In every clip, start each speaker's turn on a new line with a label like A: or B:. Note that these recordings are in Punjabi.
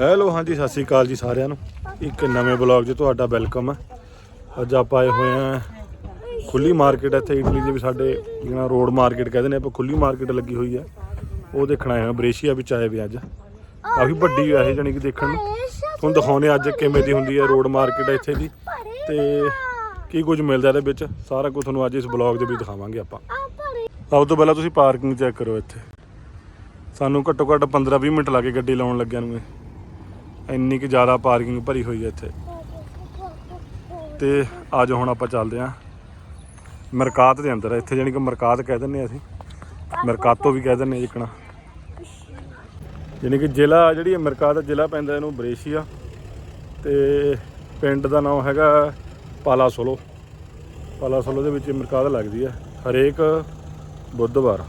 A: ਹੈਲੋ ਹਾਂਜੀ, ਸਤਿ ਸ੍ਰੀ ਅਕਾਲ ਜੀ ਸਾਰਿਆਂ ਨੂੰ। ਇੱਕ ਨਵੇਂ ਬਲੌਗ 'ਚ ਤੁਹਾਡਾ ਵੈਲਕਮ ਹੈ। ਅੱਜ ਆਪਾਂ ਆਏ ਹੋਏ ਆ ਖੁੱਲੀ ਮਾਰਕੀਟ ਇੱਥੇ, ਇਟਲੀ ਦੇ ਵੀ ਸਾਡੇ ਜਿਹੜਾ ਰੋਡ ਮਾਰਕੀਟ ਕਹਿੰਦੇ ਨੇ ਆਪਾਂ ਖੁੱਲੀ ਮਾਰਕੀਟ ਲੱਗੀ ਹੋਈ ਹੈ। ਉਹ ਦੇਖਣ ਆਏ ਹਾਂ, ਬ੍ਰੇਸ਼ੀਆ ਵਿੱਚ ਆਏ ਵੀ ਅੱਜ। ਕਾਫੀ ਵੱਡੀ ਹੈ ਇਹ ਜਾਣੀ ਕਿ ਦੇਖਣ ਨੂੰ। ਤੁਹਾਨੂੰ ਦਿਖਾਉਣੇ ਅੱਜ ਕਿਵੇਂ ਦੀ ਹੁੰਦੀ ਹੈ ਰੋਡ ਮਾਰਕੀਟ ਇੱਥੇ ਦੀ। ਤੇ ਕੀ ਕੁਝ ਮਿਲਦਾ ਇਹਦੇ ਵਿੱਚ, ਸਾਰਾ ਕੁਝ ਤੁਹਾਨੂੰ ਅੱਜ ਇਸ ਬਲੌਗ ਦੇ ਵਿੱਚ ਦਿਖਾਵਾਂਗੇ ਆਪਾਂ। ਸਭ ਤੋਂ ਪਹਿਲਾਂ ਤੁਸੀਂ ਪਾਰਕਿੰਗ ਚੈੱਕ ਕਰੋ ਇੱਥੇ। ਸਾਨੂੰ ਘੱਟੋ ਘੱਟ 15-20 ਮਿੰਟ ਲੱਗੇ ਗੱਡੀ ਲਾਉਣ ਲੱਗਿਆਂ ਨੂੰ ਇਹ। ਇੰਨੀ ਕਿ ਜ਼ਿਆਦਾ ਪਾਰਕਿੰਗ ਭਰੀ ਹੋਈ ਹੈ ਇੱਥੇ। ਤੇ ਅੱਜ ਹੁਣ ਆਪਾਂ ਚੱਲਦੇ ਆਂ ਮਰਕਾਤ ਦੇ ਅੰਦਰ ਇੱਥੇ ਜਾਨੀ ਕਿ ਮਰਕਾਤ ਕਹਿ ਦਿੰਦੇ ਹਾਂ ਅਸੀਂ। ਮਰਕਾਤੋ ਵੀ ਕਹਿ ਦਿੰਦੇ ਹਾਂ ਜਿਕਣਾ ਜਾਨੀ ਕਿ ਜ਼ਿਲ੍ਹਾ ਜਿਹੜੀ ਮਰਕਾਤ ਜ਼ਿਲ੍ਹਾ ਪੈਂਦਾ ਇਹਨੂੰ ਬਰੇਸ਼ੀਆ। ਤੇ ਪਿੰਡ ਦਾ ਨਾਮ ਹੈਗਾ ਪਾਲਾਸੋਲੋ। ਪਾਲਾਸੋਲੋ ਦੇ ਵਿੱਚ ਮਰਕਾਤ ਲੱਗਦੀ ਹੈ। ਹਰੇਕ ਬੁੱਧਵਾਰ।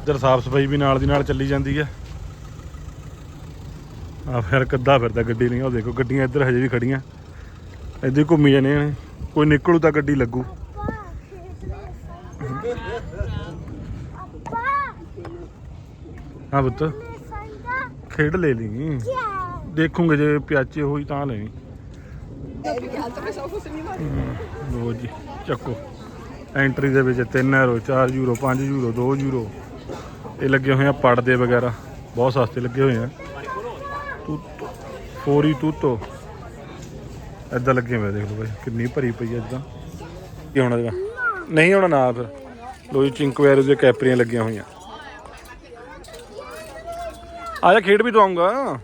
A: ਇੱਧਰ ਸਾਫ਼ ਸਫ਼ਾਈ ਵੀ ਨਾਲ ਦੀ ਨਾਲ ਚੱਲੀ ਜਾਂਦੀ ਹੈ। ਆ ਫਿਰ ਕੱਦਾ ਫਿਰਦਾ ਗੱਡੀ ਨਹੀਂ ਉਹ ਦੇਖੋ, ਗੱਡੀਆਂ ਇੱਧਰ ਹਜੇ ਵੀ ਖੜੀਆਂ। ਇੱਧਰ ਹੀ ਘੁੰਮੀ ਜਾਂਦੇ ਨੇ ਕੋਈ ਨਿਕਲੂ ਤਾਂ ਗੱਡੀ ਲੱਗੂ। ਹਾਂ ਪੁੱਤ। ਖੇਡ ਲੈ ਲਈ। ਦੇਖੂਗੇ ਜੇ ਪਿਆਚੇ ਹੋਈ ਤਾਂ ਲੈਣੀ। ਲੋ ਜੀ, ਚੱਕੋ। ਐਂਟਰੀ ਦੇ ਵਿੱਚ 3 ਯੂਰੋ 4 ਯੂਰੋ 5 ਯੂਰੋ 2 ਯੂਰੋ ਇਹ ਲੱਗੇ ਹੋਏ ਆ ਪੜਦੇ ਵਗੈਰਾ। ਬਹੁਤ ਸਸਤੇ ਲੱਗੇ ਹੋਏ ਆ। ਫੋਰੀ ਤੂਤੋ ਐਦਾਂ ਲੱਗੇ ਹੋਏ ਦੇਖ ਲਓ ਬਾਈ, ਕਿੰਨੀ ਭਰੀ ਪਈ ਐ ਇਦਾਂ ਕੀ ਹੋਣਾ ਇਹਦਾ? ਨਹੀਂ ਹੋਣਾ ਨਾ ਫਿਰ। ਲੋਈ ਚਿੰਕਵੈਰ ਦੇ ਕੈਪਰੀਆਂ ਲੱਗੀਆਂ ਹੋਈਆਂ। ਆ ਜਾ, ਖੇਡ ਵੀ ਦਵਾਉਂਗਾ।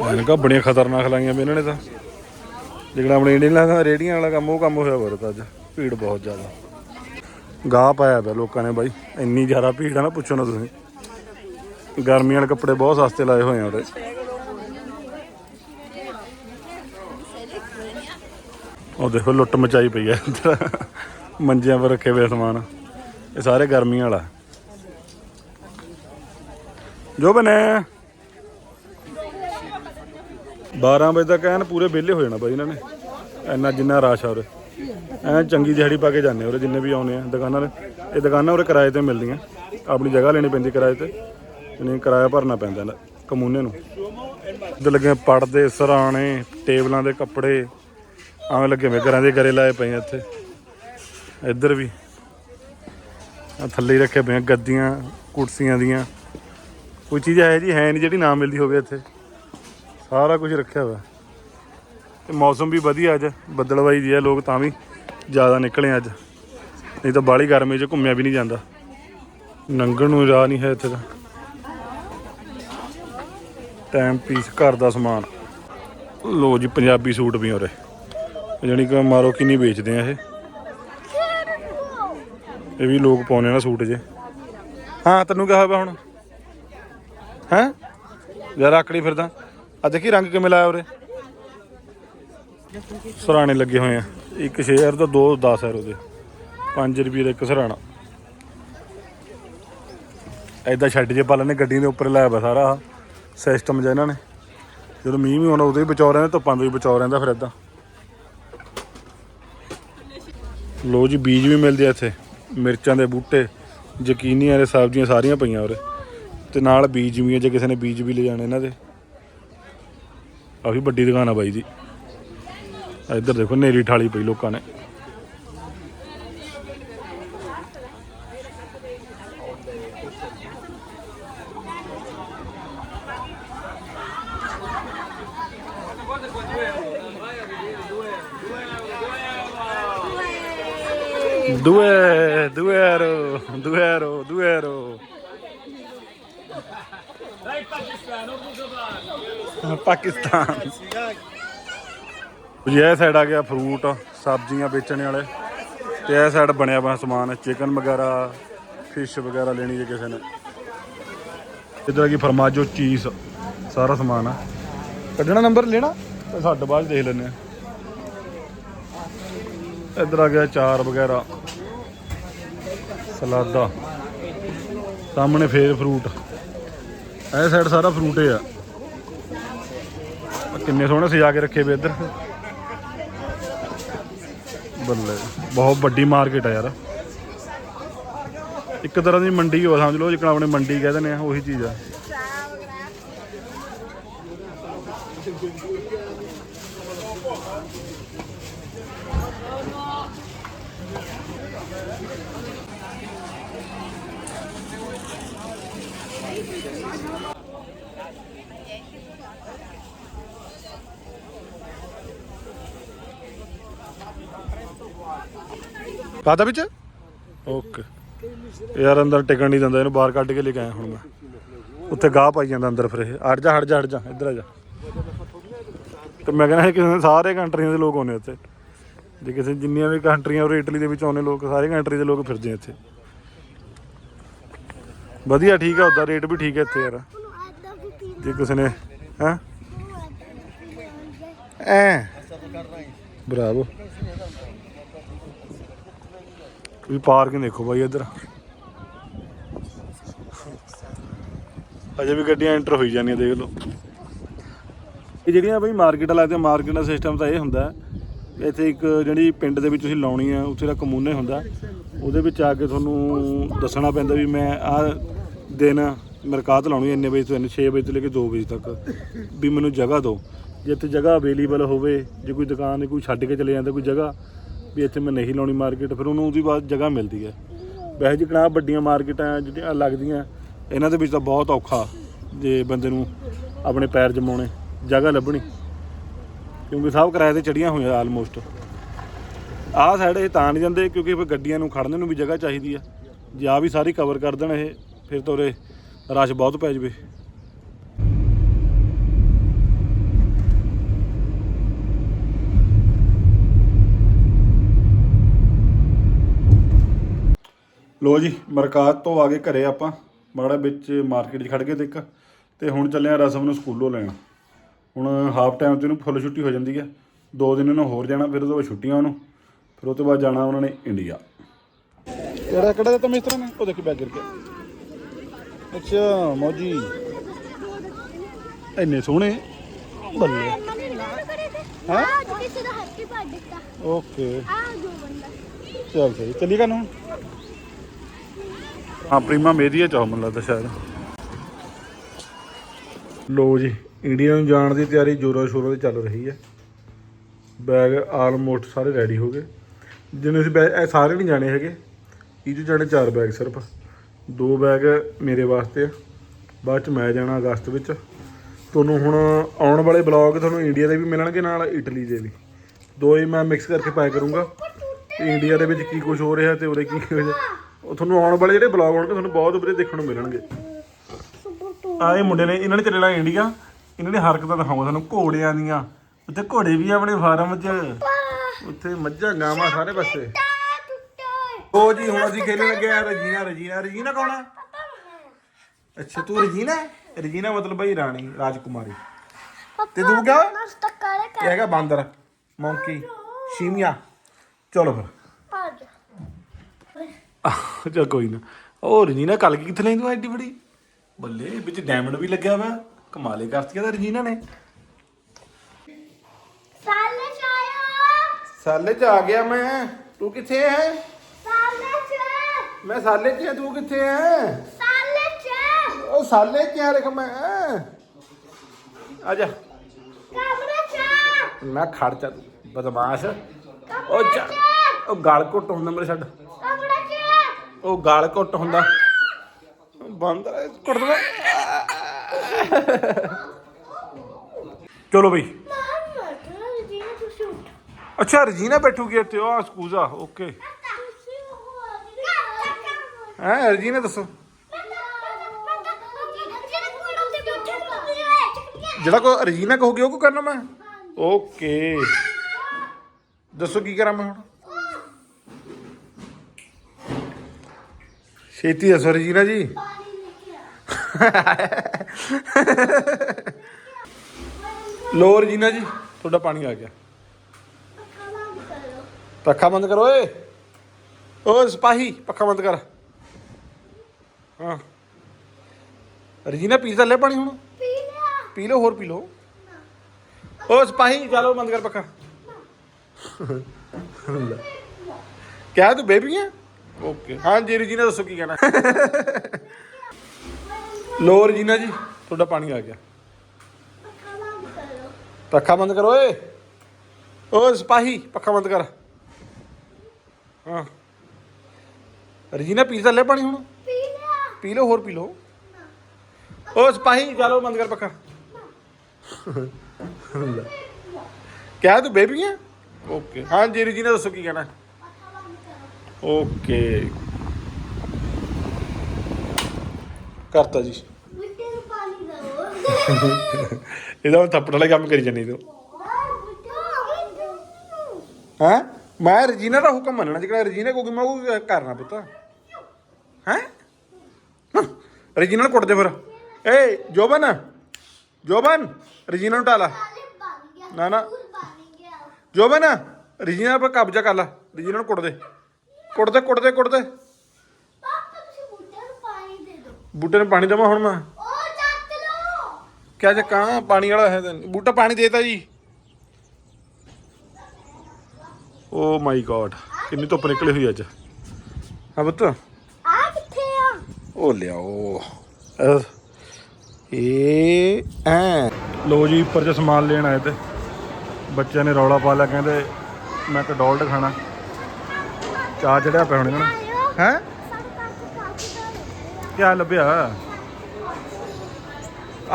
A: ਇਹਨਾਂ ਕਾ ਬੜੀਆਂ ਖਤਰਨਾਕ ਲਾਈਆਂ ਵੀ ਇਹਨਾਂ ਨੇ ਤਾਂ। ਜਿਹੜਾ ਆਪਣੇ ਇੰਡੀਅਨ ਦਾ ਰੇੜੀਆਂ ਵਾਲਾ ਕੰਮ, ਉਹ ਕੰਮ ਹੋਇਆ ਵਰਤ ਅੱਜ। ਭੀੜ ਬਹੁਤ ਜ਼ਿਆਦਾ। ਗਾਹ ਪਾਇਆ ਪਿਆ ਲੋਕਾਂ ਨੇ ਬਾਈ, ਇੰਨੀ ਜ਼ਿਆਦਾ ਭੀੜ ਆ ਨਾ, ਪੁੱਛੋ ਨਾ ਤੁਸੀਂ। ਗਰਮੀਆਂ ਵਾਲੇ ਕੱਪੜੇ ਬਹੁਤ ਸਸਤੇ ਲਾਏ ਹੋਏ ਆ ਉਹਦੇ। ਉਹ ਦੇਖੋ ਲੁੱਟ ਮਚਾਈ ਪਈ ਹੈ ਮੰਜਿਆਂ 'ਤੇ ਰੱਖੇ ਹੋਏ ਸਮਾਨ। ਇਹ ਸਾਰੇ ਗਰਮੀਆਂ ਵਾਲਾ। ਜੋ ਬਨੇ 12 ਵਜੇ ਤੱਕ ਐਨ ਪੂਰੇ ਵਿਹਲੇ ਹੋ ਜਾਣਾ ਬਾਈ ਇਹਨਾਂ ਨੇ। ਇੰਨਾ ਜਿੰਨਾ ਰਸ਼ ਆ ਉਰੇ। ਐਨ ਚੰਗੀ ਦਿਹਾੜੀ ਪਾ ਕੇ ਜਾਂਦੇ ਉਰੇ, ਜਿੰਨੇ ਵੀ ਆਉਨੇ ਆ। ਦੁਕਾਨਾਂ ਦੇ ਇਹ ਦੁਕਾਨਾਂ ਉਰੇ ਕਿਰਾਏ ਤੇ ਮਿਲਦੀਆਂ। ਆਪਣੀ ਜਗ੍ਹਾ ਲੈਣੀ ਪੈਂਦੀ ਕਿਰਾਏ ਤੇ। ਨਹੀਂ, ਕਿਰਾਇਆ ਭਰਨਾ ਪੈਂਦਾ ਕਮੂਨੇ ਨੂੰ। ਇੱਧਰ ਲੱਗੇ ਪੜਦੇ ਸਰਾਣੇ, ਟੇਬਲਾਂ ਦੇ ਕੱਪੜੇ। ਆਵੇਂ ਲੱਗੇ ਹੋਏ ਘਰਾਂ ਦੇ ਗਰੇ ਲਾਏ ਪਏ ਇੱਥੇ। ਇੱਧਰ ਵੀ ਆ ਥੱਲੇ ਰੱਖੇ ਪਏ ਗੱਦੀਆਂ, ਕੁਰਸੀਆਂ ਦੀਆਂ। ਕੋਈ ਚੀਜ਼ ਹੈ ਜੀ ਹੈ ਨਹੀਂ ਜਿਹੜੀ ਨਾ ਮਿਲਦੀ ਹੋਵੇ ਇੱਥੇ। ਸਾਰਾ ਕੁਝ ਰੱਖਿਆ ਹੋਇਆ। ਤੇ ਮੌਸਮ ਵੀ ਵਧੀਆ ਅੱਜ, ਬੱਦਲਵਾਈ ਦੀ ਹੈ ਲੋਕ ਤਾਂ ਵੀ ਜ਼ਿਆਦਾ ਨਿਕਲੇ ਅੱਜ। ਨਹੀਂ ਤਾਂ ਬਾਹਲੀ ਗਰਮੀ 'ਚ ਘੁੰਮਿਆ ਵੀ ਨਹੀਂ ਜਾਂਦਾ। ਨੰਗਣ ਨੂੰ ਰਾਹ ਨਹੀਂ ਹੈ ਇੱਥੇ ਦਾ ਟਾਈਮ ਪੀਸ ਘਰ ਦਾ ਸਮਾਨ। ਲੋ ਜੀ ਪੰਜਾਬੀ ਸੂਟ ਵੀ ਉਰੇ। ਜਾਣੀ ਕਿ ਮਾਰੋ ਕਿੰਨੀ ਵੇਚਦੇ ਆ ਇਹ। ਇਹ ਵੀ ਲੋਕ ਪਾਉਣੇ ਆ ਨਾ ਸੂਟ ਜੇ। ਹਾਂ, ਤੈਨੂੰ ਕਿਹਾ ਹੋਇਆ ਹੁਣ? ਹੈ? ਯਾਰ ਆਕੜੀ ਫਿਰਦਾ। ਅੱਜ ਕੀ ਰੰਗ ਕਿਵੇਂ ਲਾਇਆ ਉਰੇ? ਸਰਾਣੇ ਲੱਗੇ ਹੋਏ ਆ। ਇੱਕ 6000 ਦਾ ਦੋ 10000 ਉਹਦੇ। 5 ਰੁਪਏ ਦਾ ਇੱਕ ਸਰਾਣਾ। ਐਦਾਂ ਛੱਡ ਜੇ ਪਾ ਲੈਣੇ ਗੱਡੀ ਦੇ ਉੱਪਰ ਲਾਇਆ ਵਾ ਸਾਰਾ ਸਿਸਟਮ ਜਿਹਾ ਇਹਨਾਂ ਨੇ। ਜਦੋਂ ਮੀਂਹ ਵੀ ਆਉਣਾ ਉਦੋਂ ਹੀ ਬਚਾਉ ਰਹਿੰਦਾ, ਧੁੱਪਾਂ ਤੋਂ ਹੀ ਬਚਾਉ ਰਹਿੰਦਾ ਫਿਰ ਐਦਾਂ ਲੋ ਜੀ, ਬੀਜ ਵੀ ਮਿਲਦੇ ਆ ਇੱਥੇ। ਮਿਰਚਾਂ ਦੇ ਬੂਟੇ ਜ਼ਕੀਨੀ ਦੇ ਸਬਜ਼ੀਆਂ ਸਾਰੀਆਂ ਪਈਆਂ ਉਰੇ। ਤੇ ਨਾਲ ਬੀਜ ਵੀ ਆ, ਜੇ ਕਿਸੇ ਨੇ ਬੀਜ ਵੀ ਲੈ ਜਾਣੇ ਇਹਨਾਂ ਦੇ। ਕਾਫੀ ਵੱਡੀ ਦੁਕਾਨ ਆ ਬਾਈ ਦੀ। ਇੱਧਰ ਦੇਖੋ ਨੇਰੀ ਠਾਲੀ ਪਈ ਲੋਕਾਂ ਨੇ Due, due euro, due euro, due euro. Pakistan ਜੀ, ਇਹ ਸਾਈਡ ਆ ਗਿਆ ਫਰੂਟ ਸਬਜ਼ੀਆਂ ਵੇਚਣ ਵਾਲੇ। ਤੇ ਇਹ ਸਾਈਡ ਬਣਿਆ ਵਾ ਸਮਾਨ ਚਿਕਨ ਵਗੈਰਾ ਫਿਸ਼ ਵਗੈਰਾ ਲੈਣੀ ਜੇ ਕਿਸੇ ਨੇ। ਇਧਰ ਆ ਗਈ ਫਰਮਾਜੋ ਚੀਜ਼, ਸਾਰਾ ਸਮਾਨ ਆ। ਕੱਢਣਾ ਨੰਬਰ ਲੈਣਾ, ਤੇ ਸਾਡੇ ਬਾਅਦ 'ਚ ਦੇਖ ਲੈਂਦੇ ਆ। ਇਧਰ ਆ ਗਿਆ ਚਾਰ ਵਗੈਰਾ, ਸਲਾਦਾ। ਸਾਹਮਣੇ ਫੇਰ ਫਰੂਟ ਇਹ ਸਾਈਡ ਸਾਰਾ ਫਰੂਟ ਹੀ ਆ। ਕਿੰਨੇ ਸੋਹਣੇ ਸਜਾ ਕੇ ਰੱਖੇ ਵੇ ਇੱਧਰ। ਬੱਲੇ ਬਹੁਤ ਵੱਡੀ ਮਾਰਕੀਟ ਆ ਯਾਰ। ਇੱਕ ਤਰ੍ਹਾਂ ਦੀ ਮੰਡੀ ਹੋ, ਸਮਝ ਲਓ, ਜਿਕਣਾ ਆਪਣੇ ਮੰਡੀ ਕਹਿ ਦਿੰਦੇ ਆ, ਉਹੀ ਚੀਜ਼ ਆ। ਪਾਤਾ ਵਿੱਚ? ਓਕੇ। ਯਾਰ ਅੰਦਰ ਟਿਕਣ ਨਹੀਂ ਦਿੰਦਾ, ਇਹਨੂੰ ਬਾਹਰ ਕੱਢ ਕੇ ਲੈ ਕੇ ਆਇਆ ਹੁਣ ਮੈਂ। ਉੱਥੇ ਗਾਹ ਪਾਈ ਜਾਂਦਾ ਅੰਦਰ ਫਿਰ ਇਹ। ਹਟ ਜਾ ਹਟ ਜਾ ਹਟ ਜਾ, ਇੱਧਰ ਆ ਜਾ। ਤੇ ਮੈਂ ਕਹਿੰਦਾ ਕਿਸੇ ਸਾਰੇ ਕੰਟਰੀਆਂ ਦੇ ਲੋਕ ਆਉਂਦੇ ਉੱਥੇ। ਜੇ ਕਿਸੇ ਜਿੰਨੀਆਂ ਵੀ ਕੰਟਰੀਆਂ ਔਰ ਇਟਲੀ ਦੇ ਵਿੱਚ ਆਉਂਦੇ ਲੋਕ, ਸਾਰੇ ਕੰਟਰੀ ਦੇ ਲੋਕ ਫਿਰਦੇ ਆ ਇੱਥੇ। ਵਧੀਆ, ਠੀਕ ਆ ਉਹਦਾ ਰੇਟ ਵੀ ਠੀਕ ਹੈ ਇੱਥੇ ਯਾਰ। ਜੇ ਕਿਸੇ ਨੇ, ਹਾਂ? ਐ। ਬਰਾਵੋ ਵੀ ਪਾਰਕਿੰਗ ਦੇਖੋ ਬਾਈ ਇੱਧਰ। ਅਜੇ ਵੀ ਗੱਡੀਆਂ ਐਂਟਰ ਹੋਈ ਜਾਂਦੀਆਂ ਦੇਖ ਲਓ। ਇਹ ਜਿਹੜੀਆਂ ਬਈ ਮਾਰਕੀਟ ਲੱਗਦੇ ਮਾਰਕੀਟ ਦਾ ਸਿਸਟਮ ਤਾਂ ਇਹ ਹੁੰਦਾ ਹੈ, ਇੱਥੇ ਇੱਕ ਜਿਹੜੀ ਪਿੰਡ ਦੇ ਵਿੱਚ ਤੁਸੀਂ ਲਾਉਣੀ ਆ ਉੱਥੇ ਦਾ ਕਮੂਨੇ ਹੁੰਦਾ ਉਹਦੇ ਵਿੱਚ ਆ ਕੇ ਤੁਹਾਨੂੰ ਦੱਸਣਾ ਪੈਂਦਾ ਵੀ ਮੈਂ ਆ ਦਿਨ ਮਰਕਾਤ ਲਾਉਣੀ ਇੰਨੇ ਵਜੇ ਤੋਂ ਇੰਨੇ 6 ਵਜੇ ਤੋਂ ਲੈ ਕੇ 2 ਵਜੇ ਤੱਕ। ਵੀ ਮੈਨੂੰ ਜਗ੍ਹਾ ਦਿਓ। ਜੇ ਇੱਥੇ ਜਗ੍ਹਾ ਅਵੇਲੇਬਲ ਹੋਵੇ ਜੇ ਕੋਈ ਦੁਕਾਨ ਕੋਈ ਛੱਡ ਕੇ ਚਲੇ ਜਾਂਦਾ ਕੋਈ ਜਗ੍ਹਾ ਵੀ ਇੱਥੇ ਮੈਂ ਨਹੀਂ ਲਾਉਣੀ ਮਾਰਕੀਟ, ਫਿਰ ਉਹਨੂੰ ਉਹਦੀ ਬਾਅਦ ਜਗ੍ਹਾ ਮਿਲਦੀ ਹੈ। ਵੈਸੇ ਜਿਕਣਾ ਵੱਡੀਆਂ ਮਾਰਕੀਟਾਂ ਜਿਹੜੀਆਂ ਲੱਗਦੀਆਂ ਇਹਨਾਂ ਦੇ ਵਿੱਚ ਤਾਂ ਬਹੁਤ ਔਖਾ ਜੇ ਬੰਦੇ ਨੂੰ ਆਪਣੇ ਪੈਰ ਜਮਾਉਣੇ, ਜਗ੍ਹਾ ਲੱਭਣੀ। ਕਿਉਂਕਿ ਸਭ ਕਿਰਾਏ ਤੇ ਚੜੀਆਂ ਹੋਈਆਂ ਆਲਮੋਸਟ ਆਹ ਸਾਈਡ ਇਹ ਤਾਂ ਨਹੀਂ ਜਾਂਦੇ ਕਿਉਂਕਿ ਫਿਰ ਗੱਡੀਆਂ ਨੂੰ ਖੜਨ ਨੂੰ ਵੀ ਜਗ੍ਹਾ ਚਾਹੀਦੀ ਆ ਜੇ ਆ ਵੀ ਸਾਰੀ ਕਵਰ ਕਰ ਦੇਣ ਇਹ, ਫਿਰ ਤਾਂ ਉਰੇ ਰਸ਼ ਬਹੁਤ ਪੈ ਜਵੇ। ਲੋ ਜੀ ਮਰਕਾਤ ਤੋਂ ਆ ਗਏ ਘਰੇ ਆਪਾਂ ਮਾੜਾ ਵਿੱਚ ਮਾਰਕੀਟ 'ਚ ਖੜ ਕੇ ਦੇਖ ਤੇ ਹੁਣ ਚੱਲੇ ਆ ਰਸਮ ਨੂੰ ਸਕੂਲੋਂ ਲੈਣ। ਹੁਣ ਹਾਫ ਟਾਈਮ ਤੇ ਇਹਨੂੰ ਫੁੱਲ ਛੁੱਟੀ ਹੋ ਜਾਂਦੀ ਹੈ ਦੋ ਦਿਨ ਇਹਨੂੰ ਹੋਰ ਜਾਣਾ ਫਿਰ ਉਹਦੇ ਬਾਅਦ ਛੁੱਟੀਆਂ ਉਹਨੂੰ ਫਿਰ ਉਹ ਤੋਂ ਬਾਅਦ ਜਾਣਾ ਉਹਨਾਂ ਨੇ ਇੰਡੀਆ ਕਿਹੜਾ ਕਿਹੜਾ ਦਿੱਤਾ ਮਿਸਤਰ ਨੇ? ਉਹ ਦੇਖੀ ਬੈਗ ਗਿਰ ਗਿਆ ਅੱਛਾ ਮੌਜੀ। ਇੰਨੇ ਸੋਹਣੇ। ਬੱਲੇ।
B: ਹਾਂ? ਕਿਸੇ ਦਾ ਹੈਪੀ ਬਰਥਡੇ ਦਾ
A: ਓਕੇ।
B: ਆ ਜੋ ਬੰਦਾ।
A: ਚੱਲ ਸਹੀ। ਚੱਲੀ ਕਾ ਨੂੰ ਹਾਂ, ਪ੍ਰੀਮਾ ਮੇਰੀਆ ਹੈ ਚਾਹ, ਮੈਨੂੰ ਲੱਗਦਾ ਸ਼ਾਇਦ। ਲੋ ਜੀ, ਇੰਡੀਆ ਨੂੰ ਜਾਣ ਦੀ ਤਿਆਰੀ ਜੋਰਾਂ ਸ਼ੋਰਾਂ ਤੇ ਚੱਲ ਰਹੀ ਹੈ। ਬੈਗ ਆਲਮੋਸਟ ਸਾਰੇ ਰੈਡੀ ਹੋ ਗਏ। ਜਿੰਨੇ ਅਸੀਂ ਬੈਗ ਇਹ ਸਾਰੇ ਨਹੀਂ ਜਾਣੇ ਹੈਗੇ। ਇਹ 'ਚੋਂ ਜਾਣੇ ਚਾਰ ਬੈਗ ਸਿਰਫ। ਦੋ ਬੈਗ ਮੇਰੇ ਵਾਸਤੇ ਆ। ਬਾਅਦ ਚ ਮੈਂ ਜਾਣਾ ਅਗਸਤ ਵਿੱਚ। ਤੁਹਾਨੂੰ ਹੁਣ ਆਉਣ ਵਾਲੇ ਬਲੌਗ ਤੁਹਾਨੂੰ ਇੰਡੀਆ ਦੇ ਵੀ ਮਿਲਣਗੇ ਨਾਲ ਇਟਲੀ ਦੇ ਵੀ। ਦੋ ਹੀ ਮੈਂ ਮਿਕਸ ਕਰਕੇ ਪਾਇਆ ਕਰੂੰਗਾ। ਇੰਡੀਆ ਦੇ ਵਿੱਚ ਕੀ ਕੁਝ ਹੋ ਰਿਹਾ ਤੇ ਉਰੇ ਕੀ ਹੋ ਰਿਹਾ ਉਹ ਤੁਹਾਨੂੰ ਆਉਣ ਵਾਲੇ ਜਿਹੜੇ ਬਲੌਗ ਆਉਣਗੇ ਤੁਹਾਨੂੰ ਬਹੁਤ ਵਧੀਆ ਦੇਖਣ ਨੂੰ ਮਿਲਣਗੇ। ਆ ਇਹ ਮੁੰਡੇ ਨੇ ਇਹਨਾਂ ਨੇ ਚੱਲਣਾ ਇੰਡੀਆ ਇਹਨਾਂ ਨੇ ਹਰਕਤਾਂ ਦਿਖਾਉਂਗਾ ਤੁਹਾਨੂੰ ਘੋੜਿਆਂ ਦੀਆਂ। ਉੱਥੇ ਘੋੜੇ ਵੀ ਆ ਆਪਣੇ ਫਾਰਮ 'ਚ। ਉੱਥੇ ਮੱਝਾਂ ਗਾਵਾਂ ਸਾਰੇ ਪਾਸੇ। ਉਹ ਜੀ ਹੁਣ ਅਸੀਂ ਖੇਲਣ ਲੱਗੇ ਆ ਰਜੀਨਾ ਰਜੀਨਾ ਰਜੀਨਾ ਕੌਣ ਆ? ਅੱਛਾ ਤੂੰ ਰਜੀਨਾ ਹੈ? ਰਜੀਨਾ ਮਤਲਬ ਬਈ ਰਾਣੀ ਰਾਜਕੁਮਾਰੀ। ਤੇ ਤੂੰ ਕਿਆ ਇਹ ਹੈਗਾ ਬਾਂਦਰ ਮੌਂਕੀ ਸ਼ੀਮੀਆ। ਚਲੋ ਫਿਰ। ਚਲ ਕੋਈ ਨਾ। ਉਹ ਰਜੀਨਾ ਕੱਲ ਕੀ ਕਿੱਥੇ ਲਈ ਤੂੰ ਐਡੀ ਬੜੀ? ਬੱਲੇ ਵਿੱਚ ਡਾਇਮੰਡ ਵੀ ਲੱਗਿਆ ਵਾ। ਕਮਾਲੇ ਕਰਤੀਆਂ ਤਾਂ ਰਜੀਨਾ ਨੇ।
B: ਸਾਲੇ ਚਾਇਆ
A: ਸਾਲੇ 'ਚ ਆ ਗਿਆ ਮੈਂ। ਤੂੰ ਕਿੱਥੇ ਹੈ
B: ਸਾਲੇ ਚ।
A: ਮੈਂ ਸਾਲੇ 'ਚ ਹਾਂ ਤੂੰ ਕਿੱਥੇ ਹੈ
B: ਸਾਲੇ ਚ।
A: ਉਹ ਸਾਲੇ 'ਚ ਆ ਰਖ ਮੈਂ। ਆ ਜਾ।
B: ਕਮਰੇ ਚ।
A: ਮੈਂ ਖੜ ਚਾ ਬਦਮਾਸ਼। ਉਹ ਜਾ। ਉਹ ਗਲ ਘੁੱਟ ਹੁੰਦਾ ਮੇਰੇ ਛੱਡ।
B: ਚ
A: ਉਹ ਗਲ ਘੁੱਟ ਹੁੰਦਾ। ਬਾਂਦਰ ਘੁੱਟ ਦਵਾ ਚਲੋ ਬਈ। ਅੱਛਾ ਰਜੀਨਾ ਬੈਠੂਗੀ ਇੱਥੇ। ਉਹ ਸਕੂਜ਼ਾ ਓਕੇ।
B: ਆ
A: ਹੈ ਰਜੀਨਾ ਦੱਸੋ। ਜਿਹੜਾ ਕੋ ਰਜੀਨਾ ਕਹੋਗੇ ਉਹ ਕੋ ਕਰਨਾ ਮੈਂ? ਓਕੇ। ਦੱਸੋ ਕੀ ਕਰਾਂ ਮੈਂ ਹੁਣ? ਛੇਤੀ ਦੱਸੋ ਰਜੀਨਾ ਜੀ। ਲੋ ਰਜੀਨਾ ਜੀ, ਤੁਹਾਡਾ ਪਾਣੀ ਆ ਗਿਆ। ਪੱਖਾ ਬੰਦ ਕਰੋ। ਓਏ। ਓ ਸਿਪਾਹੀ, ਪੱਖਾ ਬੰਦ ਕਰ। ਹਾਂ। ਰਜੀਨਾ, ਪੀ ਤਾਂ ਲੈ ਪਾਣੀ ਹੁਣ। ਪੀ ਲਓ, ਹੋਰ ਪੀ ਲਓ। ਓ ਸਿਪਾਹੀ, ਚਲੋ ਬੰਦ ਕਰ ਪੱਖਾ। ਕਿਆ ਤੂੰ ਬੇਬੀ ਹੈ ਓਕੇ। ਹਾਂਜੀ, ਰਜੀਨਾ, ਦੱਸੋ ਕੀ ਕਹਿਣਾ? ਲੋ, ਰਜੀਨਾ ਜੀ, ਤੁਹਾਡਾ ਪਾਣੀ ਆ ਗਿਆ। ਪੱਖਾ ਬੰਦ ਕਰੋ। ਓਏ ਓ, ਸਿਪਾਹੀ, ਪੱਖਾ ਬੰਦ ਕਰ। ਹਾਂ। ਰਜੀਨਾ, ਪੀ ਤਾਂ ਲੈ ਪਾਣੀ ਹੁਣ।
B: ਪੀ ਲਿਆ
A: ਪੀ ਲਓ, ਹੋਰ ਪੀ ਲਓ। ਓ, ਸਿਪਾਹੀ, ਚਲੋ, ਬੰਦ ਕਰ ਪੱਖਾ। ਕਿਆ ਤੂੰ ਬੇਬੀ ਹੈ ਓਕੇ। ਹਾਂਜੀ, ਰਜੀਨਾ, ਦੱਸੋ ਕੀ ਕਹਿਣਾ? ਓਕੇ। ਕਰਤਾ ਜੀ।
B: ਬੁੱਟੇ ਨੂੰ ਪਾਣੀ ਦਿਓ
A: ਇਹਦਾ ਹੁਣ ਥੱਪੜ ਵਾਲਾ ਕੰਮ ਕਰੀ ਜਾਨੀ ਤੂੰ। ਹੈ? ਮੈਂ ਰਜੀਨਾ ਦਾ ਹੁਕਮ ਮੰਨਣਾ ਜਿਹੜਾ ਰਜੀਨਾ ਕੋ ਮੈਂ ਉਹ ਕਰਨਾ ਪੁੱਤ। ਹੈ? ਰਜੀਨਾ ਨੂੰ ਕੁੱਟ ਦੇ ਫਿਰ। ਏ ਜੋਬਨ ਜੋਬਨ ਰਜੀਨਾ ਨੂੰ ਟਾਲਾ ਨਾ, ਨਾ। ਜੋਬਨ ਰਜੀਨਾ ਪਰ ਕਬਜ਼ਾ ਕਰ ਲੈ। ਰਜੀਨਾ ਨੂੰ ਕੁੱਟ ਦੇ। ਕੁੱਟ ਦੇ ਕੁੱਟ ਦੇ ਕੁੱਟ ਦੇ।
B: ਪਾਪਾ ਤੁਸੀਂ ਬੁੱਟੇ ਨੂੰ ਪਾਣੀ ਦੇ ਦਿਓ।
A: ਬੂਟੇ ਨੂੰ ਪਾਣੀ ਦੇਵਾਂ ਹੁਣ ਮੈਂ?
B: ਉਹ ਚੱਕ ਲਓ।
A: ਕਿਆ ਚੱਕਾਂ ਪਾਣੀ ਵਾਲਾ ਹੈ ਤੈਨੂੰ ਬੂਟਾ ਪਾਣੀ ਦੇਤਾ ਜੀ। ਓ ਮਾਈ ਗॉड ਕਿੰਨੀ ਧੁੱਪ ਨਿਕਲੀ ਹੋਈ ਅੱਜ। ਹਾਂ ਪੁੱਤ।
B: ਆ ਕਿੱਥੇ ਆ?
A: ਉਹ ਲਿਆਓ। ਅਹ, ਇਹ ਐ। ਲੋ ਜੀ ਉੱਪਰ ਚ ਸਮਾਨ ਲੈਣ ਆਏ ਤੇ। ਬੱਚਿਆਂ ਨੇ ਰੌਲਾ ਪਾ ਲਿਆ ਕਹਿੰਦੇ ਮੈਂ ਕਡੋਲਡ ਖਾਣਾ। ਚਾਹ ਚੜਿਆ ਪਿਆ ਹੋਣੇ ਨਾ ਹੈ?
B: ਸਾਡੇ
A: ਕਿਆ ਲੱਭਿਆ?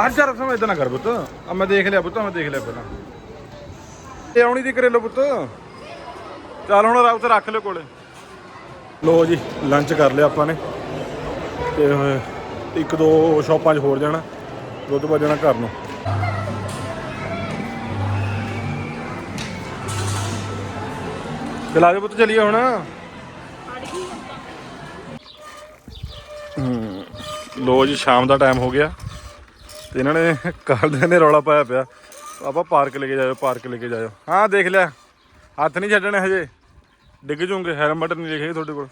A: ਅੱਜ ਜਰਾ ਸਮਾਂ ਇਦਾਂ ਨਾ ਕਰ ਪੁੱਤ। ਆ ਮੈਂ ਦੇਖ ਲਿਆ ਪੁੱਤ ਮੈਂ ਦੇਖ ਲਿਆ ਪਹਿਲਾਂ। ਇਹ ਆਉਣੀ ਦੀ ਕਰੇ ਲੋ ਪੁੱਤ। ਚੱਲ ਹੁਣ ਰਾਉ ਰੱਖ ਲਿਓ ਕੋਲੇ। ਲੋ ਜੀ ਲੰਚ ਕਰ ਲਿਆ ਆਪਾਂ ਨੇ। ਤੇ ਇੱਕ ਦੋ ਸ਼ਾਪਾਂ 'ਚ ਹੋਰ ਜਾਣਾ। ਦੁੱਧ ਤੋਂ ਜਾਣਾ ਘਰ ਨੂੰ। ਚਲਾ ਜਾ ਪੁੱਤ, ਚਲੀਏ ਹੁਣ। ਲੋ ਜੀ, ਸ਼ਾਮ ਦਾ ਟਾਈਮ ਹੋ ਗਿਆ। ਤੇ ਇਹਨਾਂ ਨੇ ਕਾਲਦੇ ਨੇ ਰੌਲਾ ਪਾਇਆ ਪਿਆ। ਆਪਾਂ ਪਾਰਕ ਲੈ ਕੇ ਜਾਇਓ, ਪਾਰਕ ਲੈ ਕੇ ਜਾਇਓ। ਹਾਂ, ਦੇਖ ਲਿਆ। ਹੱਥ ਨਹੀਂ ਛੱਡਣੇ ਹਜੇ। ਡਿੱਗ ਜੂਗੇ ਹੈਲਮਟ ਨਹੀਂ ਲਿਖੇ ਤੁਹਾਡੇ ਕੋਲ।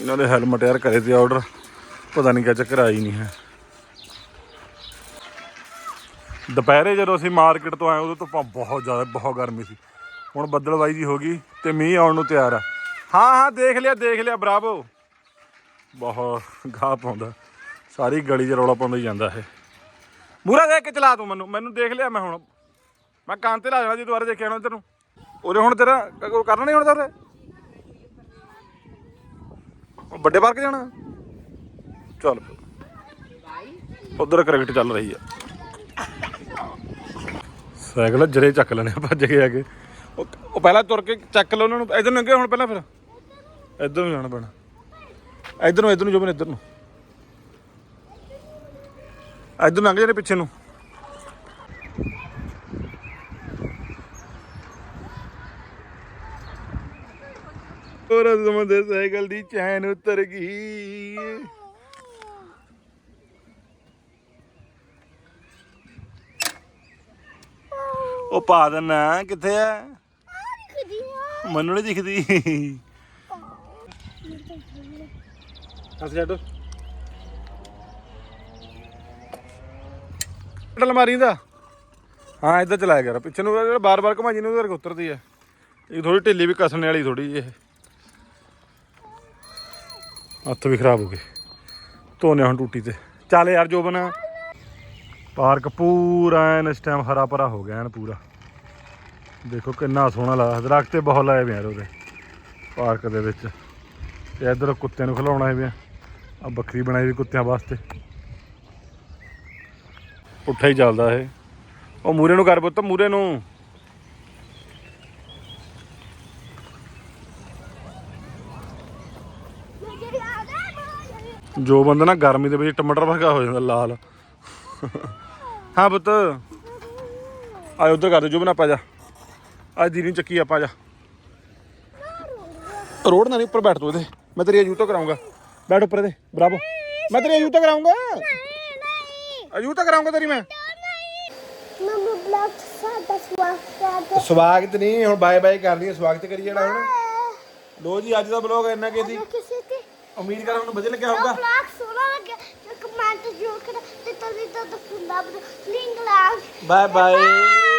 A: ਇਹਨਾਂ ਦੇ ਹੈਲਮਟ ਯਾਰ ਕਰੇ ਤੇ ਆਰਡਰ ਪਤਾ ਨਹੀਂ ਕਿਆ ਚੱਕਰ ਆਈ ਨਹੀਂ ਹੈ। ਦੁਪਹਿਰੇ ਜਦੋਂ ਅਸੀਂ ਮਾਰਕੀਟ ਤੋਂ ਆਏ, ਉਦੋਂ ਧੁੱਪਾਂ ਬਹੁਤ ਜ਼ਿਆਦਾ, ਬਹੁਤ ਗਰਮੀ ਸੀ। ਹੁਣ ਬੱਦਲਵਾਈ ਜੀ ਹੋ ਗਈ ਤੇ ਮੀਂਹ ਆਉਣ ਨੂੰ ਤਿਆਰ ਆ। ਹਾਂ ਹਾਂ, ਦੇਖ ਲਿਆ ਦੇਖ ਲਿਆ ਬਰਾਵੋ ਬਹੁਤ ਗਾਹ ਪਾਉਂਦਾ। ਸਾਰੀ ਗਲੀ 'ਚ ਰੌਲਾ ਪਾਉਂਦਾ ਹੀ ਜਾਂਦਾ ਇਹ। ਮੂਰਾ ਦੇਖ ਕੇ ਚਲਾ ਤੂੰ ਮੈਨੂੰ। ਮੈਨੂੰ ਦੇਖ ਲਿਆ ਮੈਂ ਹੁਣ। ਮੈਂ ਕੰਨ ਤੇ ਲਾ ਜਾਣਾ ਜੇ ਦੁਬਾਰਾ ਦੇਖਿਆ ਨਾ ਤੈਨੂੰ ਉਰੇ ਹੁਣ ਤੇਰਾ ਉਹ ਕਰਨਾ ਨਹੀਂ ਹੁਣ ਤੇਰੇ ਉਹ ਵੱਡੇ ਪਾਰਕ ਜਾਣਾ। ਚੱਲ। ਉਧਰ ਕ੍ਰਿਕਟ ਚੱਲ ਰਹੀ ਆ। ਸਾਈਕਲ ਜਰੇ ਚੱਕ ਲੈਣੇ ਆ, ਭੱਜ ਕੇ ਆ ਕੇ। ਉਹ ਉਹ ਪਹਿਲਾਂ ਤੁਰ ਕੇ ਚੱਕ ਲਓ ਉਹਨਾਂ ਨੂੰ। ਇਧਰ ਨੂੰ ਅੱਗੇ ਹੁਣ ਪਹਿਲਾਂ ਫਿਰ। ਇਧਰ ਨੂੰ ਜਾਣਾ ਪੈਣਾ। ਇਧਰ ਨੂੰ ਇਧਰ ਨੂੰ ਜੋਬਨ ਇਧਰ ਨੂੰ। ਇਧਰ ਲੰਘ ਜਾਣੇ ਪਿੱਛੇ ਨੂੰ। ਹੋਰ ਸਮਝਦੇ ਸਾਈਕਲ ਦੀ ਚੈਨ ਉਤਰ ਗਈ। ਉਹ ਪਾ ਦੇਣਾ ਕਿੱਥੇ ਆ?
B: ਆ।
A: ਮੈਨੂੰ ਨਹੀਂ ਦਿਖਦੀ। ਹੱਥ ਛੱਡ ਡਲ ਮਾਰੀ ਦਾ ਹਾਂ, ਇੱਧਰ ਚਲਾਇਆ ਕਰ ਪਿੱਛੇ ਨੂੰ ਜਿਹੜਾ ਬਾਰ-ਬਾਰ ਘੁਮਾਈ ਨੂੰ ਉਧਰ ਉਤਰਦੀ ਹੈ ਇਹ ਥੋੜੀ ਢਿੱਲੀ ਵੀ ਕਸਣੇ ਵਾਲੀ ਥੋੜੀ ਇਹ। ਹੱਥ ਵੀ ਖਰਾਬ ਹੋ ਗਏ। ਧੋਨੇ ਹੁਣ ਟੂਟੀ ਤੇ। ਚੱਲ ਯਾਰ, ਜੋਬਨ। ਪਾਰਕ ਪੂਰਾ ਐਨ ਇਸ ਟਾਈਮ ਹਰਾ ਭਰਾ ਹੋ ਗਿਆ ਐਨ ਪੂਰਾ। ਦੇਖੋ ਕਿੰਨਾ ਸੋਹਣਾ ਲੱਗਦਾ ਦਰਖਤ ਤੇ ਬਹੁਤ ਲਾਏ ਵੇ ਯਾਰ ਉਹਦੇ। ਪਾਰਕ ਦੇ ਵਿੱਚ। ਤੇ ਇੱਧਰ ਕੁੱਤਿਆਂ ਨੂੰ ਖਿਲਾਉਣਾ ਹੈ ਵੀ ਆ। ਬੱਕਰੀ ਬਣਾਈ ਵੀ ਕੁੱਤਿਆਂ ਵਾਸਤੇ। ਪੁੱਠਾ ਹੀ ਚੱਲਦਾ ਇਹ। ਉਹ ਮੂਰੇ ਨੂੰ ਕਰ ਪੁੱਤ, ਮੂਰੇ ਨੂੰ। ਜੋ ਬੰਦਾ ਨਾ ਗਰਮੀ ਦੇ ਵਿੱਚ ਟਮਾਟਰ ਵਰਗਾ ਹੋ ਜਾਂਦਾ, ਲਾਲ। ਹਾਂ ਪੁੱਤ। ਆ ਉਧਰ ਕਰ ਦੇ ਜੋ ਬਣਾ ਪਾ ਜਾ। ਅੱਜ ਦੀ ਨਹੀਂ ਚੱਕੀ ਆਪਾਂ ਜਾ। ਰੋਡ ਨਾ ਨਹੀਂ, ਉੱਪਰ ਬੈਠ ਤੂੰ ਇਹਦੇ। ਮੈਂ ਤੇਰੀ ਅਜੂਤਾ ਕਰਾਉਂਗਾ। ਬੈਠ ਉੱਪਰ ਇਹਦੇ ਬਰਾਬੋ ਮੈਂ ਤੇਰੀ ਅਜੂਤਾ ਕਰਾਉਂਗਾ।
B: ਨਹੀਂ
A: ਅਜੂਤਾ ਕਰਾਉਂਗਾ ਤੇਰੀ ਮੈਂ।
B: ਮਮਾ ਬਲੌਗ ਸਾਡਾ ਸਵਾਗਤ
A: ਸਵਾਗਤ ਨਹੀਂ ਹੁਣ ਬਾਏ ਬਾਏ ਕਰਨੀ ਹੈ ਸਵਾਗਤ ਕਰੀ ਜਿਹੜਾ ਹੁਣ। ਲੋ ਜੀ ਅੱਜ ਦਾ ਬਲੌਗ ਇੰਨਾ ਕੀ ਸੀ
B: ਤੇ
A: ਉਮੀਦ ਕਰਾਂ ਤੁਹਾਨੂੰ ਵਧੀਆ ਲੱਗਿਆ ਹੋਊਗਾ।
B: ਬਲੌਗ ਸੋਹਣਾ ਲੱਗਿਆ। ਤੇ ਕਮੈਂਟ ਜ਼ਰੂਰ ਕਰੋ। ਤੇ ਤਦੀ ਤੱਕ ਹੁੰਦਾ ਲਿੰਕ
A: ਬਾਏ ਬਾਏ।